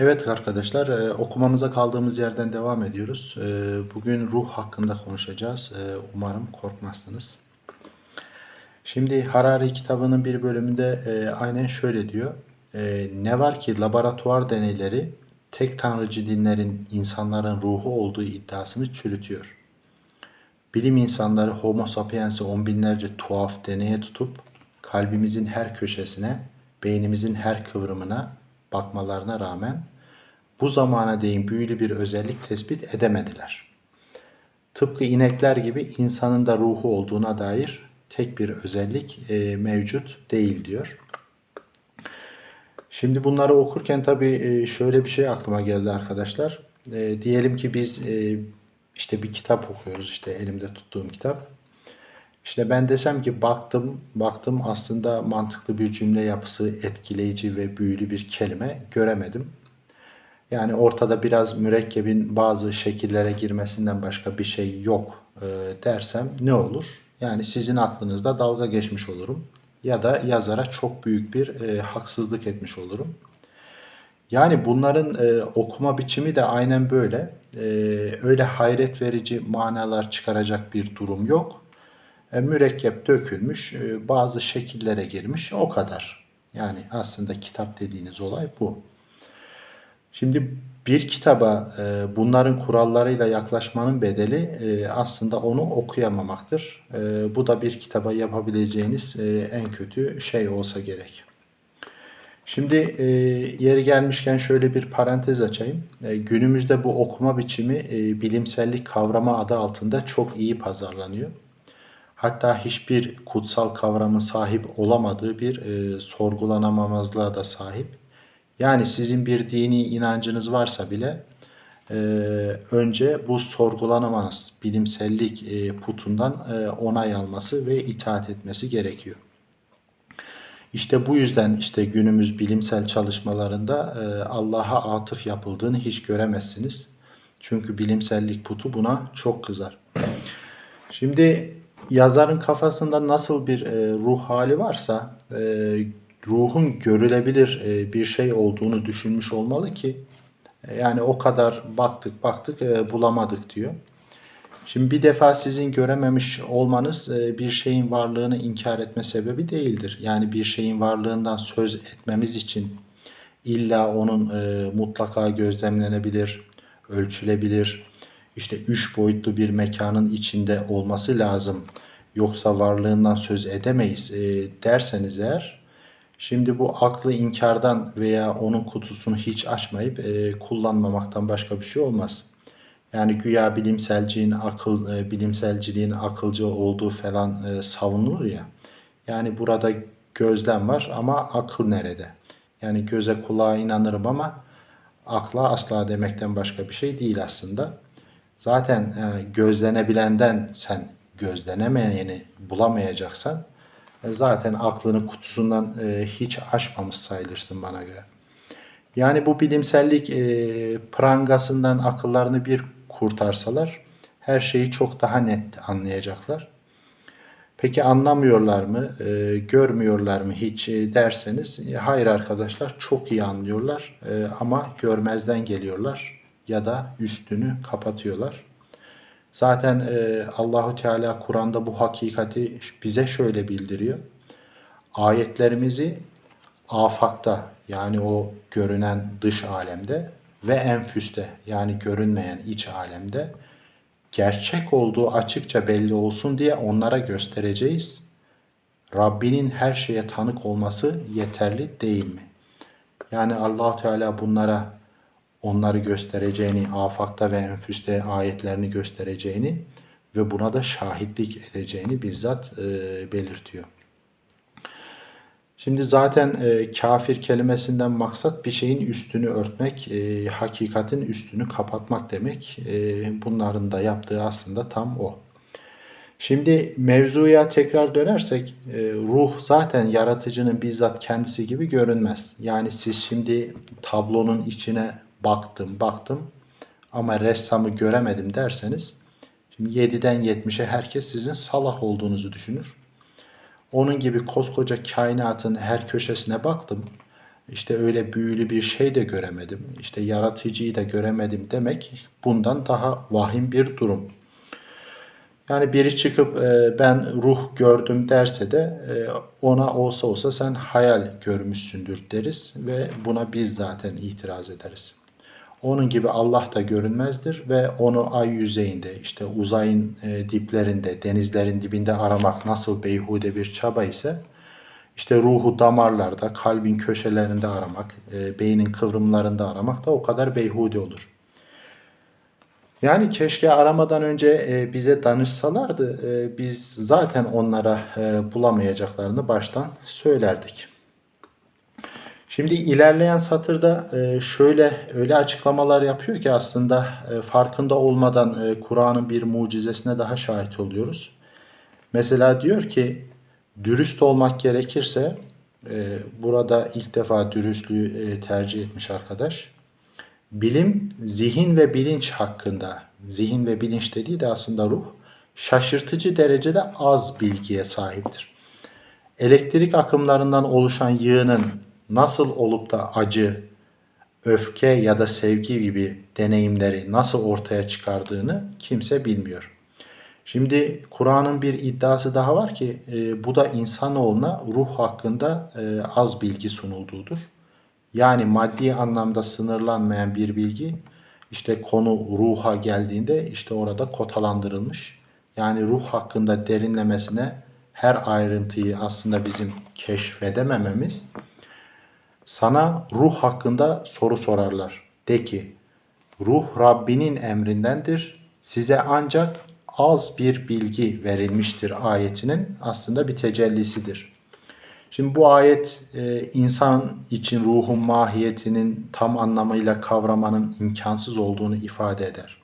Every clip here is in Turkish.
Evet arkadaşlar, e, okumamıza kaldığımız yerden devam ediyoruz. E, bugün ruh hakkında konuşacağız. E, umarım korkmazsınız. Şimdi Harari kitabının bir bölümünde aynen şöyle diyor. Ne var ki laboratuvar deneyleri tek tanrıcı dinlerin insanların ruhu olduğu iddiasını çürütüyor. Bilim insanları Homo sapiens'i on binlerce tuhaf deneye tutup kalbimizin her köşesine, beynimizin her kıvrımına bakmalarına rağmen bu zamana değin büyülü bir özellik tespit edemediler. Tıpkı inekler gibi insanın da ruhu olduğuna dair tek bir özellik e, mevcut değil diyor. Şimdi bunları okurken tabii e, şöyle bir şey aklıma geldi arkadaşlar. E, diyelim ki biz e, işte bir kitap okuyoruz işte elimde tuttuğum kitap. İşte ben desem ki baktım, baktım aslında mantıklı bir cümle yapısı, etkileyici ve büyülü bir kelime göremedim. Yani ortada biraz mürekkebin bazı şekillere girmesinden başka bir şey yok e, dersem ne olur? Yani sizin aklınızda dalga geçmiş olurum ya da yazara çok büyük bir e, haksızlık etmiş olurum. Yani bunların e, okuma biçimi de aynen böyle. E, öyle hayret verici manalar çıkaracak bir durum yok. E, mürekkep dökülmüş, e, bazı şekillere girmiş o kadar. Yani aslında kitap dediğiniz olay bu. Şimdi bir kitaba e, bunların kurallarıyla yaklaşmanın bedeli aslında onu okuyamamaktır. Bu da bir kitaba yapabileceğiniz en kötü şey olsa gerek. Şimdi yeri gelmişken şöyle bir parantez açayım. Günümüzde bu okuma biçimi e, bilimsellik kavrama adı altında çok iyi pazarlanıyor. Hatta hiçbir kutsal kavramın sahip olamadığı bir e, sorgulanamamazlığa da sahip. Yani sizin bir dini inancınız varsa bile e, önce bu sorgulanamaz bilimsellik e, putundan e, onay alması ve itaat etmesi gerekiyor. İşte bu yüzden işte günümüz bilimsel çalışmalarında e, Allah'a atıf yapıldığını hiç göremezsiniz. Çünkü bilimsellik putu buna çok kızar. Şimdi yazarın kafasında nasıl bir e, ruh hali varsa e, ruhun görülebilir e, bir şey olduğunu düşünmüş olmalı ki e, yani o kadar baktık baktık e, bulamadık diyor. Şimdi bir defa sizin görememiş olmanız e, bir şeyin varlığını inkar etme sebebi değildir. Yani bir şeyin varlığından söz etmemiz için illa onun e, mutlaka gözlemlenebilir, ölçülebilir, işte üç boyutlu bir mekanın içinde olması lazım. Yoksa varlığından söz edemeyiz e, derseniz eğer, şimdi bu aklı inkardan veya onun kutusunu hiç açmayıp e, kullanmamaktan başka bir şey olmaz. Yani güya bilimselciliğin akıl e, bilimselciliğin akılcı olduğu falan e, savunulur ya. Yani burada gözlem var ama akıl nerede? Yani göze kulağa inanırım ama akla asla demekten başka bir şey değil aslında. Zaten e, gözlenebilenden sen gözlenemeyeni bulamayacaksan e, zaten aklını kutusundan e, hiç aşmamış sayılırsın bana göre. Yani bu bilimsellik e, prangasından akıllarını bir kurtarsalar her şeyi çok daha net anlayacaklar. Peki anlamıyorlar mı, e, görmüyorlar mı hiç e, derseniz e, hayır arkadaşlar çok iyi anlıyorlar e, ama görmezden geliyorlar ya da üstünü kapatıyorlar. Zaten e, Allahu Teala Kur'an'da bu hakikati bize şöyle bildiriyor. Ayetlerimizi afakta yani o görünen dış alemde ve enfüste yani görünmeyen iç alemde gerçek olduğu açıkça belli olsun diye onlara göstereceğiz. Rabbinin her şeye tanık olması yeterli değil mi? Yani allah Teala bunlara onları göstereceğini, afakta ve enfüste ayetlerini göstereceğini ve buna da şahitlik edeceğini bizzat e, belirtiyor. Şimdi zaten e, kafir kelimesinden maksat bir şeyin üstünü örtmek, e, hakikatin üstünü kapatmak demek. Bunların da yaptığı aslında tam o. Şimdi mevzuya tekrar dönersek ruh zaten yaratıcının bizzat kendisi gibi görünmez. Yani siz şimdi tablonun içine baktım baktım ama ressamı göremedim derseniz şimdi 7'den 70'e herkes sizin salak olduğunuzu düşünür. Onun gibi koskoca kainatın her köşesine baktım. işte öyle büyülü bir şey de göremedim, işte yaratıcıyı da göremedim demek bundan daha vahim bir durum. Yani biri çıkıp e, ben ruh gördüm derse de e, ona olsa olsa sen hayal görmüşsündür deriz ve buna biz zaten itiraz ederiz. Onun gibi Allah da görünmezdir ve onu ay yüzeyinde, işte uzayın e, diplerinde, denizlerin dibinde aramak nasıl beyhude bir çaba ise işte ruhu damarlarda, kalbin köşelerinde aramak, e, beynin kıvrımlarında aramak da o kadar beyhude olur. Yani keşke aramadan önce e, bize danışsalardı. E, biz zaten onlara bulamayacaklarını baştan söylerdik. Şimdi ilerleyen satırda e, şöyle öyle açıklamalar yapıyor ki aslında e, farkında olmadan e, Kur'an'ın bir mucizesine daha şahit oluyoruz. Mesela diyor ki dürüst olmak gerekirse burada ilk defa dürüstlüğü tercih etmiş arkadaş. Bilim zihin ve bilinç hakkında, zihin ve bilinç dediği de aslında ruh, şaşırtıcı derecede az bilgiye sahiptir. Elektrik akımlarından oluşan yığının nasıl olup da acı, öfke ya da sevgi gibi deneyimleri nasıl ortaya çıkardığını kimse bilmiyor. Şimdi Kur'an'ın bir iddiası daha var ki e, bu da insanoğluna ruh hakkında e, az bilgi sunulduğudur. Yani maddi anlamda sınırlanmayan bir bilgi işte konu ruha geldiğinde işte orada kotalandırılmış. Yani ruh hakkında derinlemesine her ayrıntıyı aslında bizim keşfedemememiz sana ruh hakkında soru sorarlar. De ki, ruh Rabbinin emrindendir. Size ancak az bir bilgi verilmiştir ayetinin aslında bir tecellisidir. Şimdi bu ayet e, insan için ruhun mahiyetinin tam anlamıyla kavramanın imkansız olduğunu ifade eder.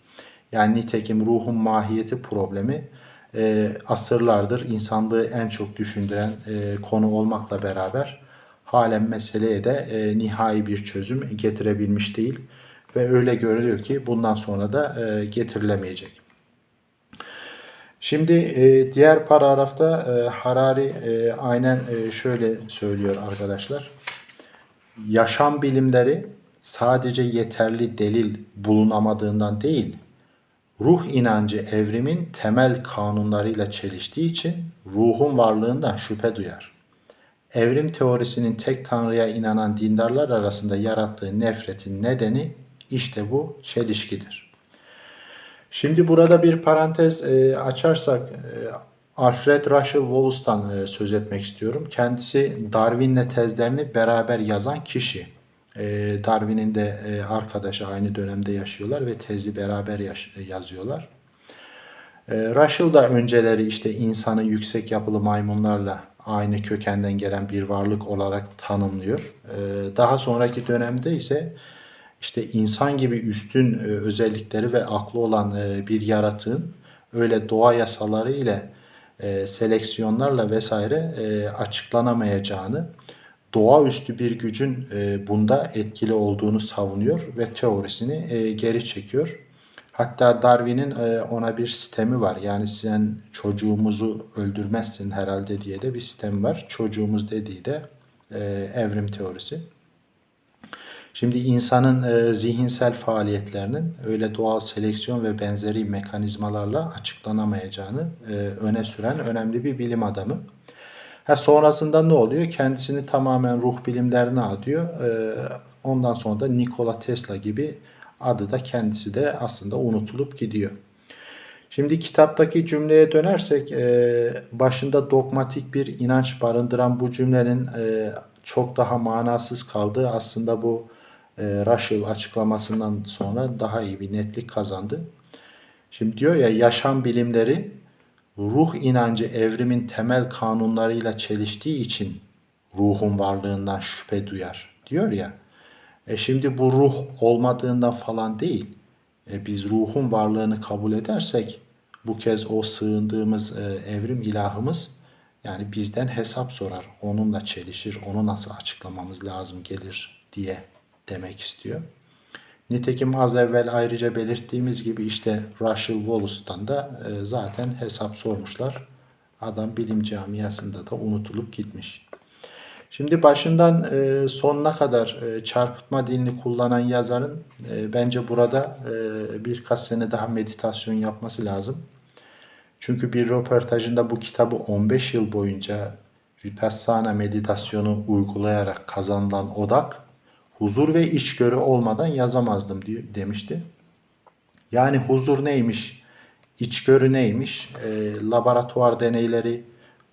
Yani nitekim ruhun mahiyeti problemi e, asırlardır insanlığı en çok düşündüren e, konu olmakla beraber halen meseleye de e, nihai bir çözüm getirebilmiş değil ve öyle görülüyor ki bundan sonra da e, getirilemeyecek. Şimdi e, diğer paragrafta e, Harari e, aynen e, şöyle söylüyor arkadaşlar. Yaşam bilimleri sadece yeterli delil bulunamadığından değil, ruh inancı evrimin temel kanunlarıyla çeliştiği için ruhun varlığından şüphe duyar evrim teorisinin tek tanrıya inanan dindarlar arasında yarattığı nefretin nedeni işte bu çelişkidir. Şimdi burada bir parantez e, açarsak e, Alfred Russel Wallace'tan e, söz etmek istiyorum. Kendisi Darwin'le tezlerini beraber yazan kişi. Darwin'in de arkadaşı aynı dönemde yaşıyorlar ve tezi beraber yazıyorlar. Russell da önceleri işte insanı yüksek yapılı maymunlarla aynı kökenden gelen bir varlık olarak tanımlıyor. Ee, daha sonraki dönemde ise işte insan gibi üstün e, özellikleri ve aklı olan e, bir yaratığın öyle doğa yasaları ile e, seleksiyonlarla vesaire açıklanamayacağını, doğaüstü bir gücün bunda etkili olduğunu savunuyor ve teorisini geri çekiyor. Hatta Darwin'in e, ona bir sistemi var. Yani sen çocuğumuzu öldürmezsin herhalde diye de bir sistem var. Çocuğumuz dediği de e, evrim teorisi. Şimdi insanın e, zihinsel faaliyetlerinin öyle doğal seleksiyon ve benzeri mekanizmalarla açıklanamayacağını öne süren önemli bir bilim adamı. Ha, sonrasında ne oluyor? Kendisini tamamen ruh bilimlerine adıyor. ondan sonra da Nikola Tesla gibi adı da kendisi de aslında unutulup gidiyor. Şimdi kitaptaki cümleye dönersek e, başında dogmatik bir inanç barındıran bu cümlenin e, çok daha manasız kaldığı aslında bu e, açıklamasından sonra daha iyi bir netlik kazandı. Şimdi diyor ya yaşam bilimleri ruh inancı evrimin temel kanunlarıyla çeliştiği için ruhun varlığından şüphe duyar diyor ya. E şimdi bu ruh olmadığından falan değil. E biz ruhun varlığını kabul edersek bu kez o sığındığımız e, evrim ilahımız yani bizden hesap sorar. Onunla çelişir. Onu nasıl açıklamamız lazım gelir diye demek istiyor. Nitekim az evvel ayrıca belirttiğimiz gibi işte Russell Wallace'tan da e, zaten hesap sormuşlar. Adam bilim camiasında da unutulup gitmiş. Şimdi başından e, sonuna kadar e, çarpıtma dilini kullanan yazarın e, bence burada e, birkaç sene daha meditasyon yapması lazım. Çünkü bir röportajında bu kitabı 15 yıl boyunca Vipassana meditasyonu uygulayarak kazanılan odak huzur ve içgörü olmadan yazamazdım diyor, demişti. Yani huzur neymiş? İçgörü neymiş? E, laboratuvar deneyleri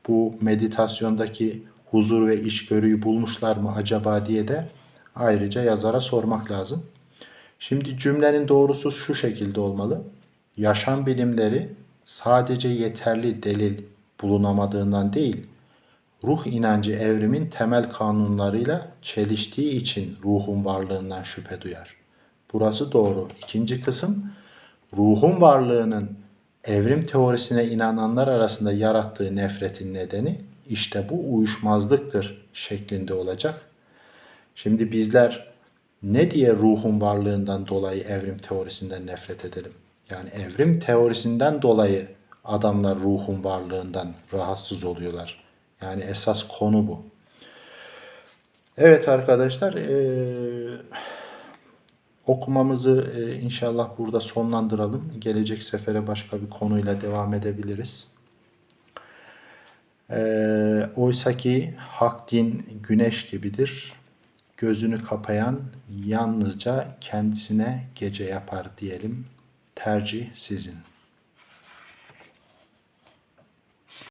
bu meditasyondaki huzur ve içgörüyü bulmuşlar mı acaba diye de ayrıca yazara sormak lazım. Şimdi cümlenin doğrusu şu şekilde olmalı. Yaşam bilimleri sadece yeterli delil bulunamadığından değil, ruh inancı evrimin temel kanunlarıyla çeliştiği için ruhun varlığından şüphe duyar. Burası doğru. İkinci kısım ruhun varlığının evrim teorisine inananlar arasında yarattığı nefretin nedeni işte bu uyuşmazlıktır şeklinde olacak. Şimdi bizler ne diye ruhun varlığından dolayı evrim teorisinden nefret edelim? Yani evrim teorisinden dolayı adamlar ruhun varlığından rahatsız oluyorlar. Yani esas konu bu. Evet arkadaşlar, eee, okumamızı eee, inşallah burada sonlandıralım. Gelecek sefere başka bir konuyla devam edebiliriz. Eee oysa ki hak din güneş gibidir. Gözünü kapayan yalnızca kendisine gece yapar diyelim. Tercih sizin.